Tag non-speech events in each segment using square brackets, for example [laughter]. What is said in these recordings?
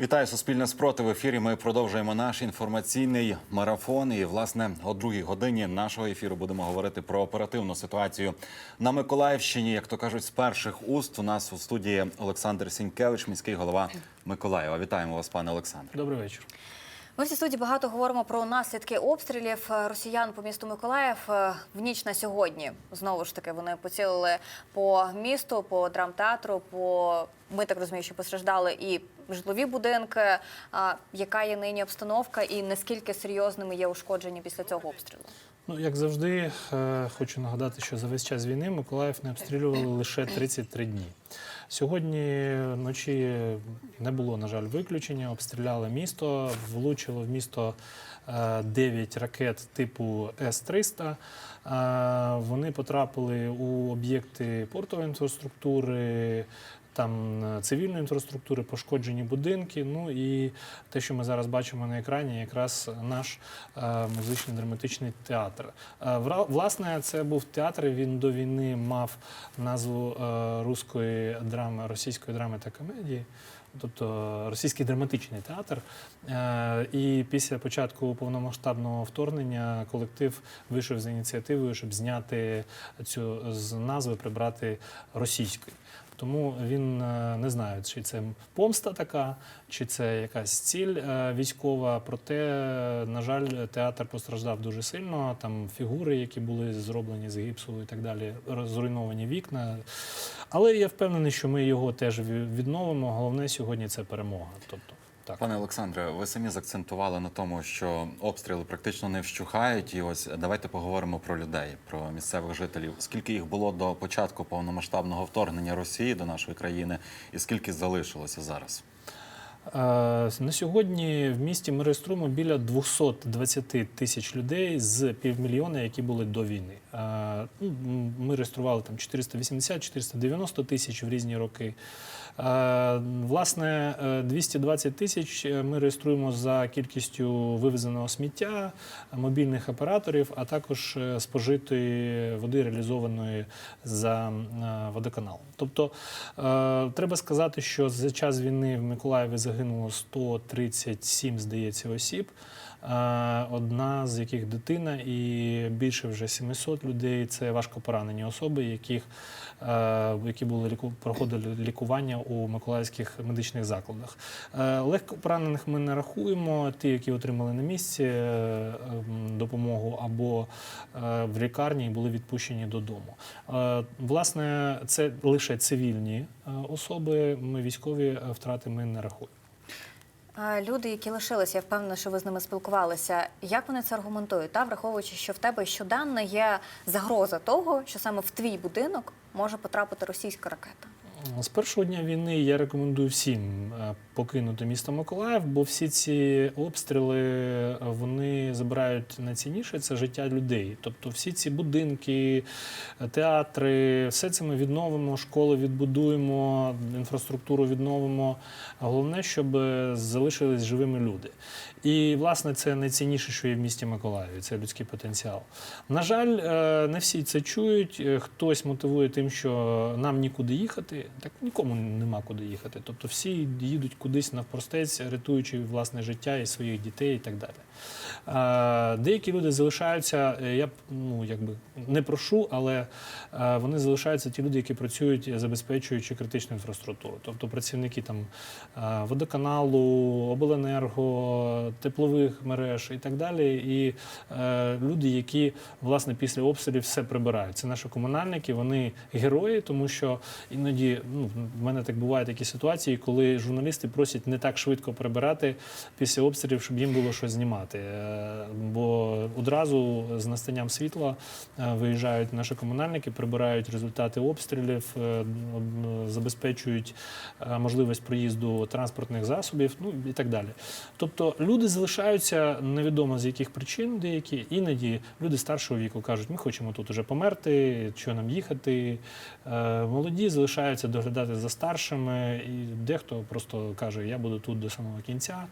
Вітаю Суспільне спротив. В ефірі. Ми продовжуємо наш інформаційний марафон. І власне о другій годині нашого ефіру будемо говорити про оперативну ситуацію на Миколаївщині. Як то кажуть, з перших уст у нас у студії Олександр Сінькевич, міський голова Миколаєва. Вітаємо вас, пане Олександр. Добрий вечір. Ми в цій студії багато говоримо про наслідки обстрілів е, росіян по місту Миколаїв Е, в ніч на сьогодні. Знову ж таки, вони поцілили по місту, по драмтеатру. По ми так розуміємо, що постраждали і житлові будинки. А яка є нині обстановка, і наскільки серйозними є ушкодження після цього обстрілу? Ну, як завжди, е, хочу нагадати, що за весь час війни Миколаїв не обстрілювали лише 33 дні. Сьогодні вночі не було, на жаль, виключення. Обстріляли місто, влучило в місто е, 9 ракет типу С-300. Е, Вони потрапили у об'єкти портової інфраструктури. Там е, цивільної інфраструктури, пошкоджені будинки. Ну і те, що ми зараз бачимо на екрані, якраз наш е, музичний драматичний театр. Е, власне, це був театр. Він до війни мав назву руської драми, російської драми та комедії. Тобто російський драматичний театр. І після початку повномасштабного вторгнення колектив вийшов з ініціативою, щоб зняти цю з назви, прибрати російською. Тому він е, не знає, чи це помста така, чи це якась ціль е, військова. Проте, на жаль, театр постраждав дуже сильно. Там фігури, які були зроблені з гіпсу і так далі, зруйновані вікна. Але я впевнений, що ми його теж відновимо. Головне сьогодні це перемога. Тобто, так. Пане Олександре, ви самі закцентували на тому, що обстріли практично не вщухають. І ось давайте поговоримо про людей, про місцевих жителів. Скільки їх було до початку повномасштабного вторгнення Росії до нашої країни, і скільки залишилося зараз? Е, На сьогодні в місті ми реєструємо біля 220 тисяч людей з півмільйона, які були до війни. Е, ну, Ми реєстрували там 480-490 тисяч в різні роки. Е, Власне, е, 220 тисяч ми реєструємо за кількістю вивезеного сміття, мобільних операторів, а також е, спожитої води, реалізованої за е, водоканалом. Тобто е, треба сказати, що за час війни в Миколаєві загинуло 137, здається, осіб. Одна з яких дитина, і більше вже 700 людей це важко поранені особи, яких, які були проходили лікування у миколаївських медичних закладах. Е, Легко поранених ми не рахуємо. Ті, які отримали на місці е, ем, допомогу або е, в лікарні і були відпущені додому. Власне, це лише цивільні особи. Ми військові втрати ми не рахуємо. Люди, які лишилися, я впевнена, що ви з ними спілкувалися. Як вони це аргументують? Та враховуючи, що в тебе щоденно є загроза того, що саме в твій будинок може потрапити російська ракета. З першого дня війни я рекомендую всім е, покинути місто Миколаїв, бо всі ці обстріли е, вони забирають найцінніше це життя людей. Тобто, всі ці будинки, е, театри, все це ми відновимо, школи відбудуємо, інфраструктуру відновимо. Головне, щоб залишились живими люди. І власне це найцінніше, що є в місті Миколаєві. Це людський потенціал. На жаль, не всі це чують. Хтось мотивує тим, що нам нікуди їхати. Так нікому нема куди їхати. Тобто всі їдуть кудись навпростець, рятуючи власне життя і своїх дітей і так далі. Е, Деякі люди залишаються. е, Я ну якби не прошу, але е, вони залишаються ті люди, які працюють, забезпечуючи критичну інфраструктуру. Тобто працівники там водоканалу, обленерго, теплових мереж і так далі. І люди, які власне після обстрілів все прибирають. Це наші комунальники, вони герої, тому що іноді ну, в мене так бувають такі ситуації, коли журналісти просять не так швидко прибирати після обстрілів, щоб їм було щось знімати. Бо одразу з настанням світла е, виїжджають наші комунальники, прибирають результати обстрілів, е, забезпечують е, можливість проїзду транспортних засобів, ну і так далі. Тобто люди залишаються невідомо з яких причин, деякі іноді люди старшого віку кажуть, ми хочемо тут уже померти, що нам їхати. Молоді залишаються доглядати за старшими, і дехто просто каже, я буду тут до самого кінця.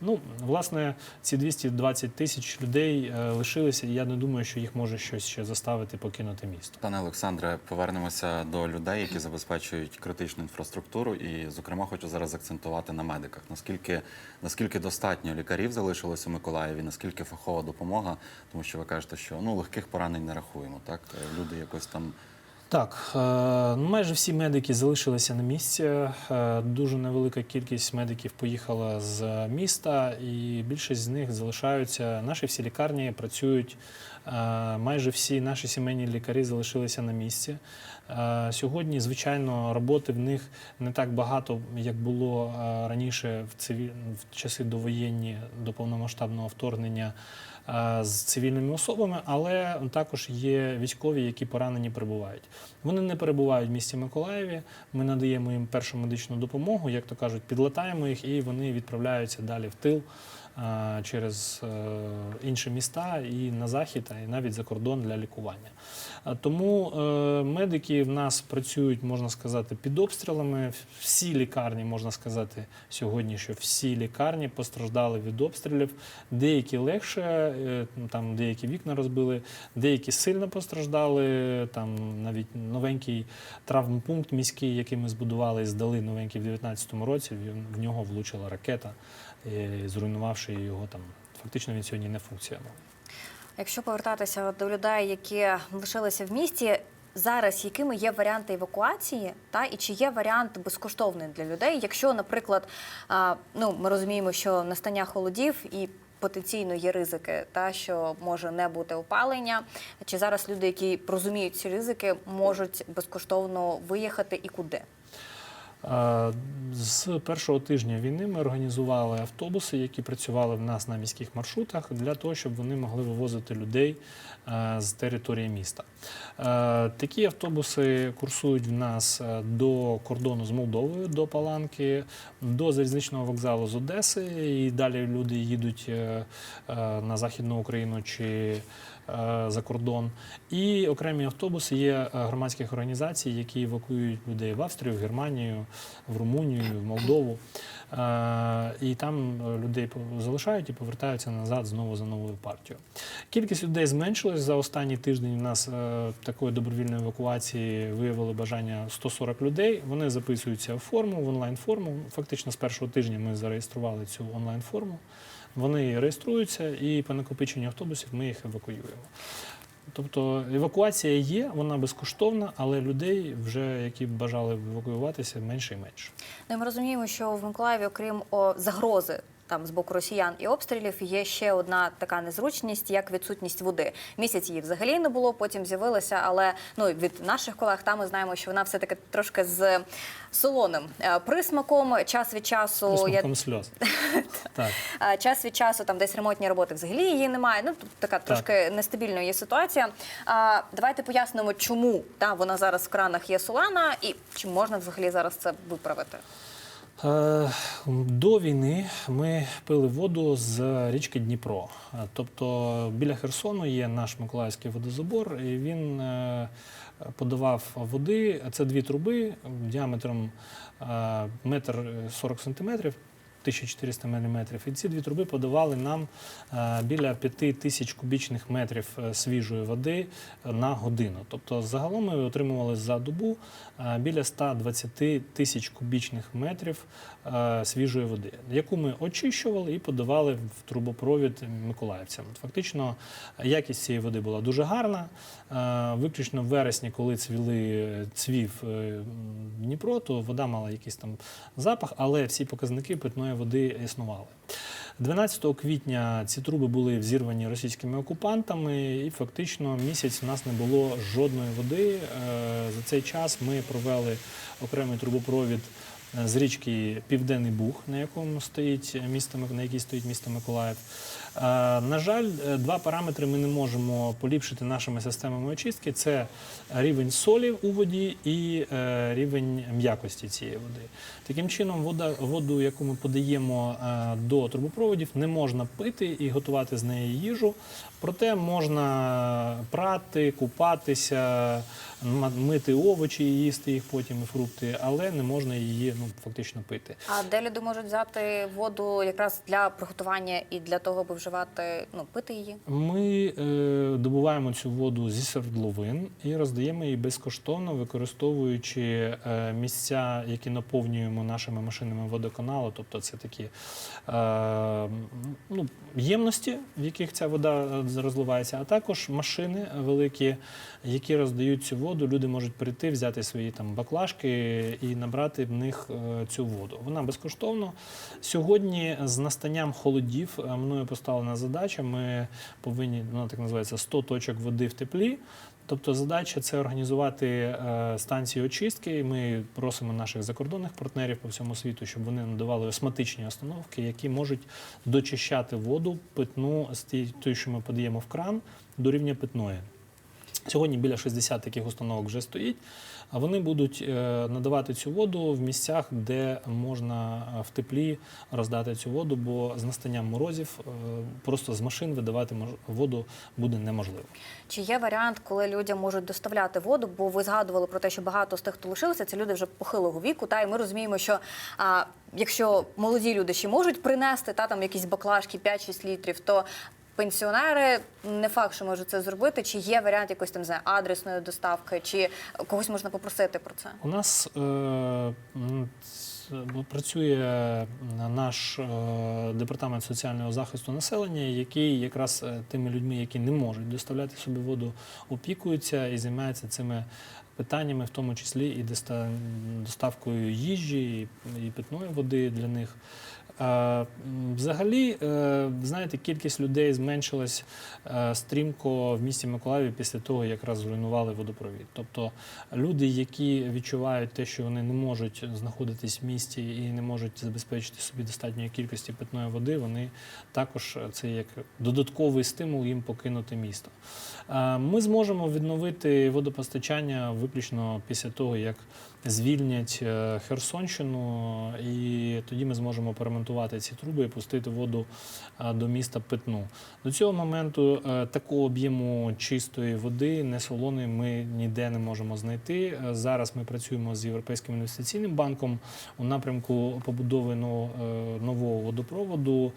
Ну, власне, ці 220 тисяч людей е, лишилися, і я не думаю, що їх може щось ще заставити покинути місто. Пане Олександре, повернемося до людей, які забезпечують критичну інфраструктуру. І, зокрема, хочу зараз акцентувати на медиках. Наскільки наскільки достатньо лікарів залишилося у Миколаєві, наскільки фахова допомога, тому що ви кажете, що ну легких поранень не рахуємо. Так люди якось там Так, е, ну, майже всі медики залишилися на місці. Е, Дуже невелика кількість медиків поїхала з міста, і більшість з них залишаються. Наші всі лікарні працюють. е, Майже всі наші сімейні лікарі залишилися на місці. Сьогодні, звичайно, роботи в них не так багато, як було раніше в цивіль... в часи довоєнні до повномасштабного вторгнення з цивільними особами, але також є військові, які поранені перебувають. Вони не перебувають в місті Миколаєві. Ми надаємо їм першу медичну допомогу, як то кажуть, підлатаємо їх, і вони відправляються далі в тил е, через е, інші міста і на захід, і навіть за кордон для лікування. Тому е, медики в нас працюють, можна сказати, під обстрілами. Всі лікарні, можна сказати, сьогодні, що всі лікарні постраждали від обстрілів. Деякі легше, е, там деякі вікна розбили, деякі сильно постраждали. Там навіть новенький травмпункт міський, який ми збудували і здали новенький в 2019 році. В нього влучила ракета, е, зруйнувавши його там. Фактично він сьогодні не функціонує. Якщо повертатися до людей, які лишилися в місті, зараз якими є варіанти евакуації, та і чи є варіант безкоштовний для людей, якщо, наприклад, ну ми розуміємо, що настання холодів і потенційно є ризики, та що може не бути опалення, чи зараз люди, які розуміють ці ризики, можуть безкоштовно виїхати і куди? Е, З першого тижня війни ми організували автобуси, які працювали в нас на міських маршрутах, для того, щоб вони могли вивозити людей е, з території міста. Е, Такі автобуси курсують в нас до кордону з Молдовою, до Паланки, до залізничного вокзалу з Одеси, і далі люди їдуть на Західну Україну чи за кордон. І окремі автобуси є е, громадських організацій, які евакуюють людей в Австрію, в Германію, в Румунію, в Молдову. Е, І там е, людей залишають і повертаються назад знову за новою партією. Кількість людей зменшилась за останній тиждень. У нас е, такої добровільної евакуації виявили бажання 140 людей. Вони записуються в форму, в онлайн-форму. Фактично з першого тижня ми зареєстрували цю онлайн-форму. Вони реєструються, і по накопиченню автобусів ми їх евакуюємо. Тобто евакуація є, вона безкоштовна, але людей, вже які бажали евакуюватися, менше і менше. Ну, ми розуміємо, що в Миколаєві, окрім о, загрози там з боку росіян і обстрілів, є ще одна така незручність, як відсутність води. Місяць її взагалі не було, потім з'явилася, але ну від наших колег там ми знаємо, що вона все таки трошки з солоним е, присмаком. Час від часу я сльоз. [laughs] Так. Час від часу там десь ремонтні роботи взагалі її немає. Ну тут така трошки нестабільна є ситуація. А, давайте пояснимо, чому та вона зараз в кранах є солана, і чи можна взагалі зараз це виправити. Е, До війни ми пили воду з річки Дніпро. Е, Тобто біля Херсону є наш Миколаївський водозабор, і він е, подавав води. Це дві труби діаметром метр сорок сантиметрів. 1400 мм. І ці дві труби подавали нам е, біля 5 тисяч кубічних метрів е, свіжої води е, на годину. Тобто загалом ми отримували за добу біля 120 тисяч кубічних метрів свіжої води, яку ми очищували і подавали в трубопровід миколаївцям. Фактично, якість цієї води була дуже гарна. Виключно в вересні, коли цвіли цвів Дніпро, то вода мала якийсь там запах, але всі показники питної води існували. 12 квітня ці труби були взірвані російськими окупантами, і фактично місяць у нас не було жодної води. Е, За цей час ми провели окремий трубопровід з річки Південний Буг, на якому стоїть місто на якій стоїть місто Миколаїв. Е, На жаль, е, два параметри ми не можемо поліпшити нашими системами очистки: це рівень солі у воді і е, рівень м'якості цієї води. Таким чином, вода, воду, яку ми подаємо е, до трубопроводів, не можна пити і готувати з неї їжу. Проте можна прати, купатися, мити овочі і їсти їх потім і фрукти, але не можна її ну фактично пити. А де люди можуть взяти воду якраз для приготування і для того, аби вживати, ну пити її? Ми е, добуваємо цю воду зі свердловин і роздаємо її безкоштовно, використовуючи е, місця, які наповнюємо нашими машинами водоканалу. Тобто це такі е, ну, ємності, в яких ця вода е, розливається, а також машини великі, які роздають цю воду. Люди можуть прийти, взяти свої там баклажки і набрати в них е, цю воду. Вона безкоштовно. Сьогодні з настанням холодів е, мною поставлена задача. Ми повинні, вона так називається 100 точок води в теплі. Тобто задача це організувати е, станції очистки. Ми просимо наших закордонних партнерів по всьому світу, щоб вони надавали осматичні установки, які можуть дочищати воду питну з тієї, що ми подаємо в кран, до рівня питної. Сьогодні біля 60 таких установок вже стоїть. А вони будуть е, надавати цю воду в місцях, де можна е, в теплі роздати цю воду, бо з настанням морозів е, просто з машин видавати воду буде неможливо. Чи є варіант, коли людям можуть доставляти воду? Бо ви згадували про те, що багато з тих, хто лишилися, це люди вже похилого віку. Та і ми розуміємо, що а, якщо молоді люди ще можуть принести та там якісь баклажки 5-6 літрів, то пенсіонери не факт, що можуть це зробити. Чи є варіант якоїсь там не адресної доставки, чи когось можна попросити про це? У нас е, працює наш е, департамент соціального захисту населення, який якраз е, тими людьми, які не можуть доставляти собі воду, опікується і займається цими питаннями, в тому числі і доста- доставкою їжі і питної води для них. Взагалі, е, знаєте, кількість людей зменшилась е, стрімко в місті Миколаєві після того, як раз зруйнували водопровід. Тобто люди, які відчувають те, що вони не можуть знаходитись в місті і не можуть забезпечити собі достатньої кількості питної води, вони також е, це як додатковий стимул їм покинути місто. Ми зможемо відновити водопостачання виключно після того, як звільнять е, Херсонщину, і тоді ми зможемо поремонтувати ці труби і пустити воду е, до міста питну. До цього моменту е, такого об'єму чистої води, не солоної, ми ніде не можемо знайти. Зараз ми працюємо з Європейським інвестиційним банком у напрямку побудови нового, водопроводу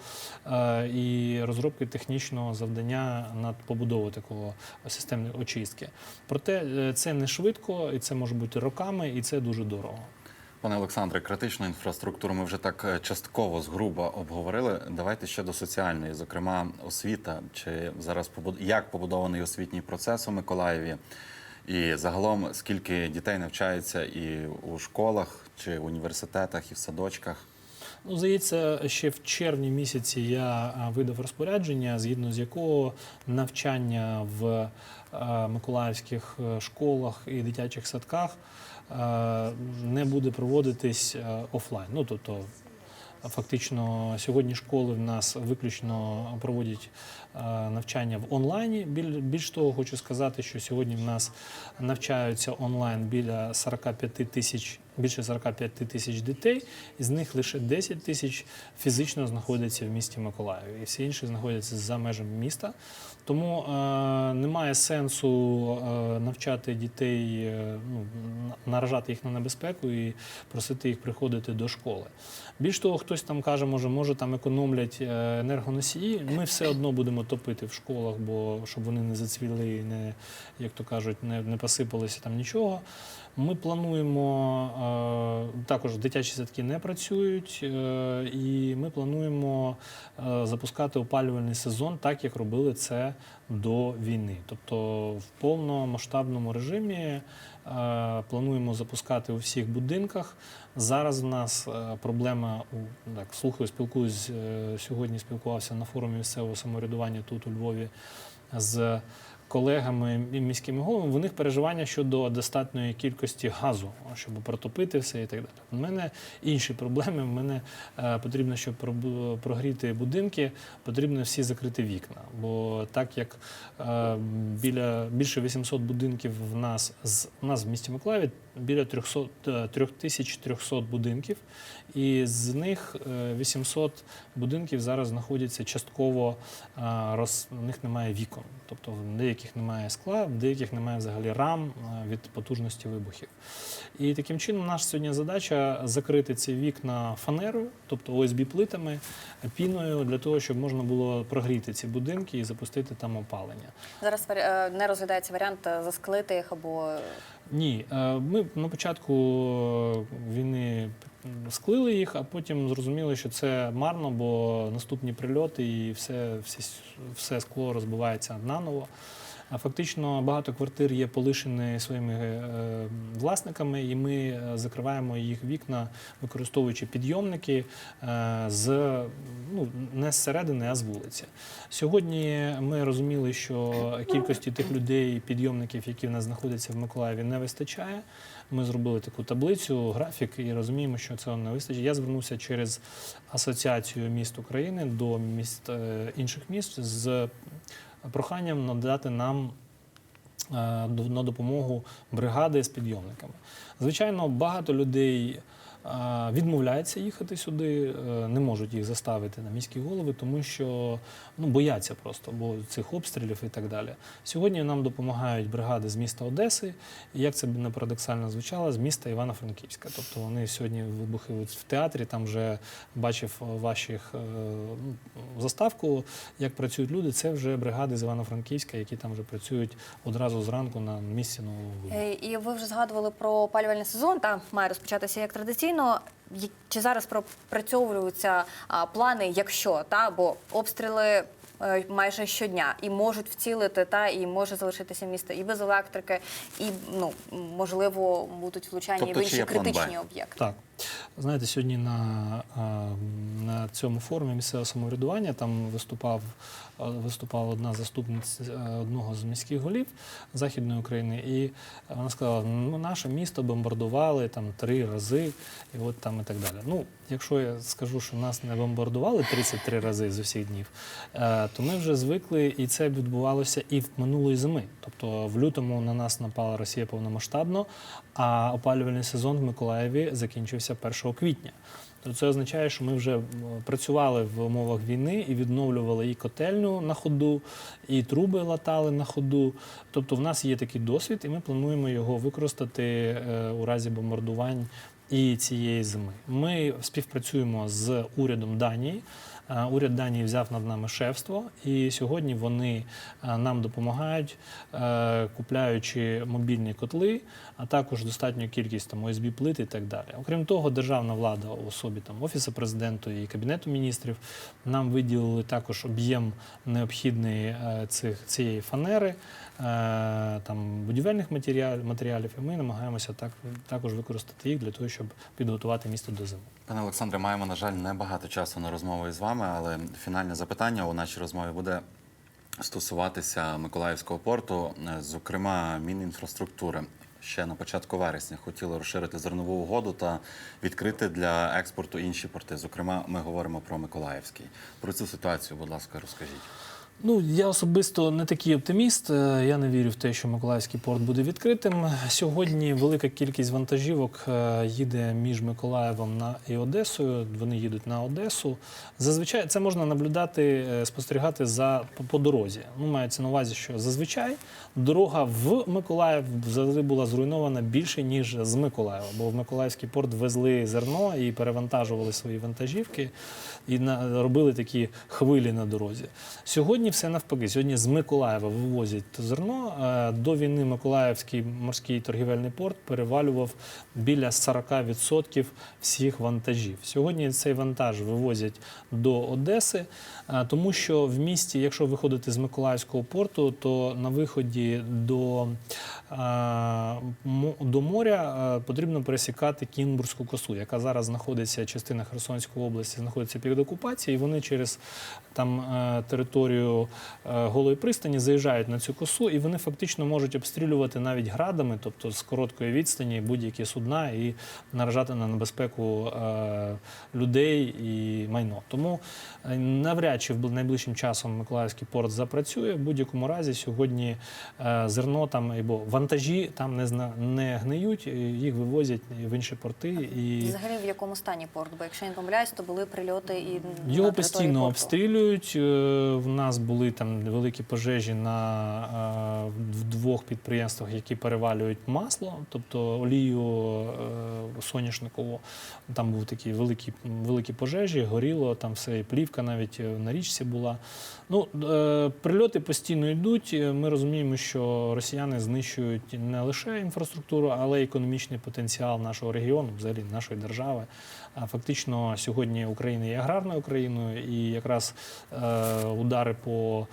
і розробки технічного завдання над побудовою такого системної очистки. Проте це не швидко, і це може бути роками, і це дуже дорого. Пане Олександре, критичну інфраструктуру ми вже так е, частково згруба обговорили. Давайте ще до соціальної, зокрема, освіта. Чи зараз побуд- як побудований освітній процес у Миколаєві? І загалом скільки дітей навчається і у школах, чи в університетах, і в садочках? Ну, здається, ще в червні місяці я видав розпорядження, згідно з якого навчання в миколаївських е, школах і дитячих садках не буде проводитись офлайн. Ну, тобто, фактично, сьогодні школи в нас виключно проводять навчання в онлайні. Більш того, хочу сказати, що сьогодні в нас навчаються онлайн біля 45 тисяч, більше 45 тисяч дітей, із них лише 10 тисяч фізично знаходяться в місті Миколаєві, і всі інші знаходяться за межами міста. Тому е, немає сенсу е, навчати дітей, е, ну, наражати їх на небезпеку і просити їх приходити до школи. Більш того, хтось там каже, може, може там економлять е, енергоносії. Ми все одно будемо топити в школах, бо щоб вони не зацвіли, не, як то кажуть, не, не посипалося там нічого. Ми плануємо е, також дитячі садки не працюють, е, і ми плануємо е, запускати опалювальний сезон, так як робили це до війни. Тобто в повномасштабному режимі плануємо запускати у всіх будинках. Зараз в нас проблема так слухаю, спілкуюсь сьогодні. Спілкувався на форумі місцевого самоврядування тут у Львові з колегами і міськими головами. у них переживання щодо достатньої кількості газу, щоб протопити все і так далі. У мене інші проблеми. У мене е, потрібно, щоб прогріти будинки, потрібно всі закрити вікна. Бо так як е, біля більше 800 будинків в нас з у нас в місті Миколаєві біля 300, е, 3300 будинків, і з них е, 800 будинків зараз знаходяться частково, е, роз, у них немає вікон. Тобто в деяких немає скла, в деяких немає взагалі рам е, від потужності вибухів. І таким чином наша сьогодні задача закрити ці вікна фанерою, тобто ОСБ-плитами, піною, для того, щоб можна було прогріти ці будинки і запустити там опалення. Зараз е, не розглядається варіант е, засклити їх або Ні, е, ми на початку війни склили їх, а потім зрозуміли, що це марно, бо наступні прильоти і все, все, все скло розбивається наново. А фактично багато квартир є полишені своїми е, власниками, і ми е, закриваємо їх вікна, використовуючи підйомники е, з ну не зсередини, а з вулиці. Сьогодні ми розуміли, що кількості тих людей, підйомників, які в нас знаходяться в Миколаєві, не вистачає. Ми зробили таку таблицю, графік і розуміємо, що цього не вистачить. Я звернувся через асоціацію міст України до міст інших міст з проханням надати нам е, на допомогу бригади з підйомниками. Звичайно, багато людей е, відмовляється їхати сюди, е, не можуть їх заставити на міські голови, тому що ну, бояться просто бо цих обстрілів і так далі. Сьогодні нам допомагають бригади з міста Одеси, і як це б не парадоксально звучало, з міста Івано-Франківська. Тобто вони сьогодні вибухують в театрі, там вже бачив ваших е, ну, заставку, як працюють люди. Це вже бригади з Івано-Франківська, які там вже працюють одразу зранку на місці нового. Е, І ви вже згадували про опалювальний сезон, та має розпочатися як традиційно. Й- Чи зараз пропрацьовуються плани, якщо та бо обстріли е, майже щодня і можуть вцілити, та і може залишитися місто і без електрики, і ну можливо будуть влучання Тобто і в інші критичні об'єкти. Так. Знаєте, сьогодні на, на цьому форумі місцевого самоврядування там виступав, виступала одна заступниця е, одного з міських голів Західної України, і вона сказала, ну, наше місто бомбардували там три рази, і от там і так далі. Ну, якщо я скажу, що нас не бомбардували 33 рази з усіх днів, е, то ми вже звикли, і це відбувалося і в минулої зими. Тобто в лютому на нас напала Росія повномасштабно, а опалювальний сезон в Миколаєві закінчився 1 квітня. То це означає, що ми вже працювали в умовах війни і відновлювали і котельню на ходу, і труби латали на ходу. Тобто, в нас є такий досвід, і ми плануємо його використати е, у разі бомбардувань і цієї зими. Ми співпрацюємо з урядом Данії. Е, Уряд Данії взяв над нами шефство, і сьогодні вони е, нам допомагають, е, купляючи мобільні котли, а також достатню кількість там ОСБ плит і так далі. Окрім того, державна влада у особі там офісу президенту і кабінету міністрів нам виділили також об'єм необхідний е, цих цієї фанери, там будівельних матеріалів, і ми намагаємося так також використати їх для того, щоб підготувати місто до зими. Пане Олександре, маємо, на жаль, небагато часу на розмову із вами, але фінальне запитання у нашій розмові буде стосуватися Миколаївського порту, е, зокрема Мінінфраструктури. Ще на початку вересня хотіли розширити зернову угоду та відкрити для експорту інші порти. Зокрема, ми говоримо про Миколаївський. Про цю ситуацію, будь ласка, розкажіть. Ну, я особисто не такий оптиміст. Е, Я не вірю в те, що Миколаївський порт буде відкритим. Сьогодні велика кількість вантажівок е, їде між Миколаєвом і Одесою. Вони їдуть на Одесу. Зазвичай це можна наблюдати, е, спостерігати за по, дорозі. Ну, мається на увазі, що зазвичай дорога в Миколаїв завжди була зруйнована більше ніж з Миколаєва, бо в Миколаївський порт везли зерно і перевантажували свої вантажівки і робили такі хвилі на дорозі. Сьогодні все навпаки. Сьогодні з Миколаєва вивозять зерно. Е, До війни Миколаївський морський торгівельний порт перевалював біля 40% всіх вантажів. Сьогодні цей вантаж вивозять до Одеси, е, тому що в місті, якщо виходити з Миколаївського порту, то на виході до, е, до моря потрібно пересікати Кінбурзьку косу, яка зараз знаходиться, частина Херсонської області знаходиться під окупацією, і вони через там територію до е, голої пристані, заїжджають на цю косу, і вони фактично можуть обстрілювати навіть градами, тобто з короткої відстані будь-які судна і наражати на небезпеку е, людей і майно. Тому е, навряд чи в найближчим часом Миколаївський порт запрацює. В будь-якому разі сьогодні зерно там або вантажі там не зна не гниють, їх вивозять в інші порти і. Взагалі в якому стані порт? Бо якщо я не помиляюсь, то були прильоти і Його території постійно порту. обстрілюють. В нас були там великі пожежі на е, в двох підприємствах, які перевалюють масло, тобто олію е, соняшникову. Там був такі великі, великі пожежі, горіло, там все, і плівка навіть е, на річці була. Ну, прильоти постійно йдуть. Ми розуміємо, що росіяни знищують не лише інфраструктуру, але й економічний потенціал нашого регіону, взагалі нашої держави. Фактично сьогодні Україна є аграрною країною, і якраз е, удари по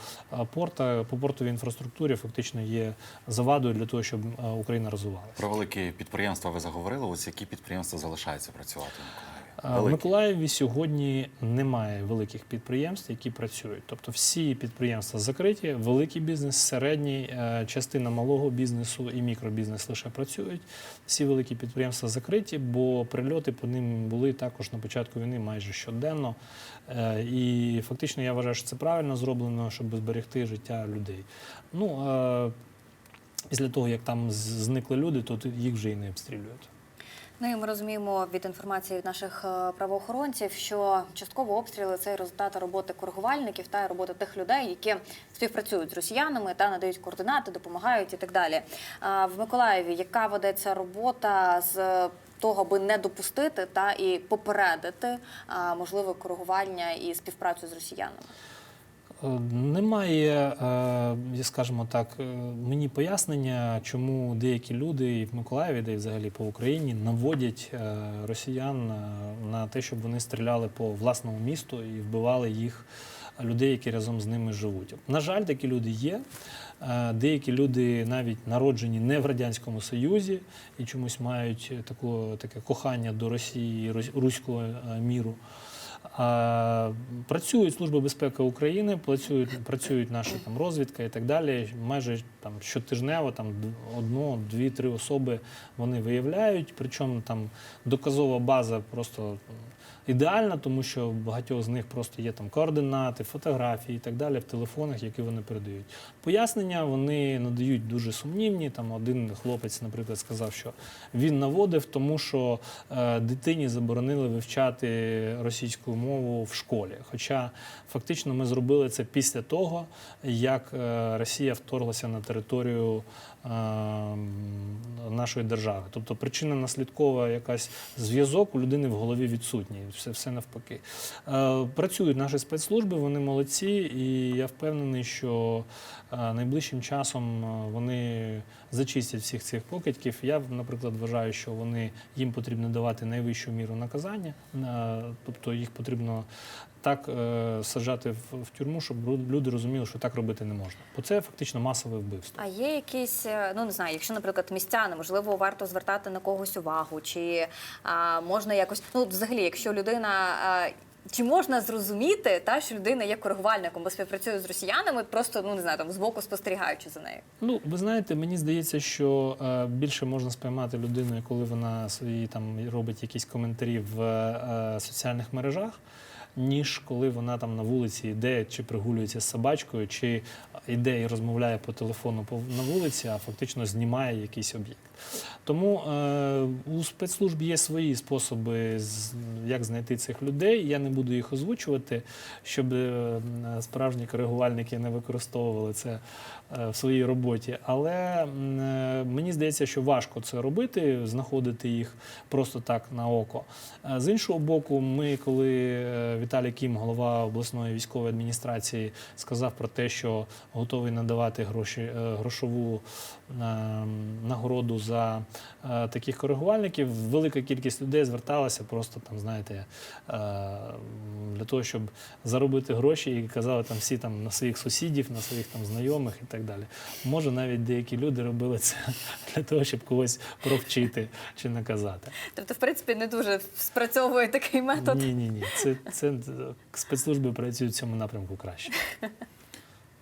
порту, по портовій інфраструктурі фактично є завадою для того, щоб е, Україна розвивалася. Про великі підприємства ви заговорили. Ось які підприємства залишаються працювати в Миколаєві? В Миколаєві сьогодні немає великих підприємств, які працюють. Тобто всі підприємства закриті, великий бізнес, середній, е, частина малого бізнесу і мікробізнес лише працюють. Всі великі підприємства закриті, бо прильоти по ним були також на початку війни майже щоденно. Е, І фактично я вважаю, що це правильно зроблено, щоб зберегти життя людей. Ну, е, після того, як там зникли люди, то їх вже і не обстрілюють. Ну і ми розуміємо від інформації наших е, правоохоронців, що частково обстріли це результат роботи коригувальників та роботи тих людей, які співпрацюють з росіянами та надають координати, допомагають і так далі. В Миколаєві яка ведеться робота з того, аби не допустити та і попередити можливе коригування і співпрацю з росіянами? Е, Немає, е, скажімо так, е, мені пояснення, чому деякі люди і в Миколаєві, де і взагалі по Україні наводять росіян на те, щоб вони стріляли по власному місту і вбивали їх людей, які разом з ними живуть. На жаль, такі люди є. Деякі люди навіть народжені не в радянському Союзі і чомусь мають таку, таке кохання до Росії, рус- руського міру. Працюють Служби безпеки України, працюють, працюють наша там розвідка і так далі. Майже там щотижнево там одну, дві, три особи вони виявляють. Причому там доказова база просто ідеальна, тому що в багатьох з них просто є там координати, фотографії і так далі в телефонах, які вони передають. Пояснення вони надають дуже сумнівні. Там один хлопець, наприклад, сказав, що він наводив, тому що е, дитині заборонили вивчати російську мову в школі. Хоча фактично ми зробили це після того, як е, Росія вторглася на територію нашої держави. Тобто причина наслідкова якась зв'язок у людини в голові відсутній. Все, все навпаки. Е, Працюють наші спецслужби, вони молодці, і я впевнений, що е, найближчим часом е, вони зачистять всіх цих покидьків. Я, наприклад, вважаю, що вони їм потрібно давати найвищу міру наказання, тобто їх потрібно так е, саджати в, в тюрму, щоб люди розуміли, що так робити не можна. Бо це фактично масове вбивство. А є якісь, е, ну не знаю, якщо, наприклад, містяни, можливо, варто звертати на когось увагу, чи а, можна якось, ну взагалі, якщо людина. А, чи можна зрозуміти, та що людина є коригувальником, бо співпрацює з росіянами, просто ну не знаю, там збоку спостерігаючи за нею? Ну, ви знаєте, мені здається, що е, більше можна спіймати людину, коли вона свої там робить якісь коментарі в е, соціальних мережах, ніж коли вона там на вулиці йде чи прогулюється з собачкою, чи йде і розмовляє по телефону на вулиці, а фактично знімає якийсь об'єкт. Тому е, у спецслужб є свої способи, як знайти цих людей. Я не буду їх озвучувати, щоб е, справжні коригувальники не використовували це е, в своїй роботі. Але е, мені здається, що важко це робити, знаходити їх просто так на око. Е, З іншого боку, ми, коли Віталій Кім, голова обласної військової адміністрації, сказав про те, що готовий надавати гроші, е, грошову е, нагороду за е, таких коригувальників, велика кількість людей зверталася просто там, знаєте, для того, щоб заробити гроші, і казали там всі там на своїх сусідів, на своїх там знайомих і так далі. Може, навіть деякі люди робили це [laughs] для того, щоб когось провчити чи наказати. Тобто, в принципі, не дуже спрацьовує такий метод. Ні, ні, ні. Це, це спецслужби працюють в цьому напрямку краще. [laughs]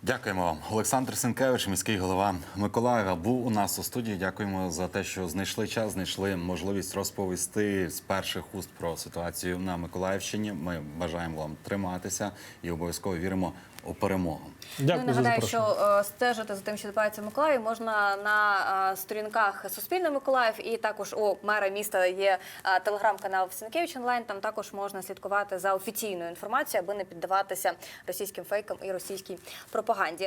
Дякуємо вам. Олександр Сенкевич, міський голова Миколаєва, був у нас у студії. Дякуємо за те, що знайшли час, знайшли можливість розповісти з перших уст про ситуацію на Миколаївщині. Ми бажаємо вам триматися і обов'язково віримо у перемогу. Дякую ну, нагадаю, за нагадаю, що е, стежити за тим, що відбувається в Миколаїві, можна на е, сторінках Суспільне Миколаїв і також у мера міста є е, телеграм-канал Сінкевич онлайн. Там також можна слідкувати за офіційною інформацією, аби не піддаватися російським фейкам і російській пропаганді.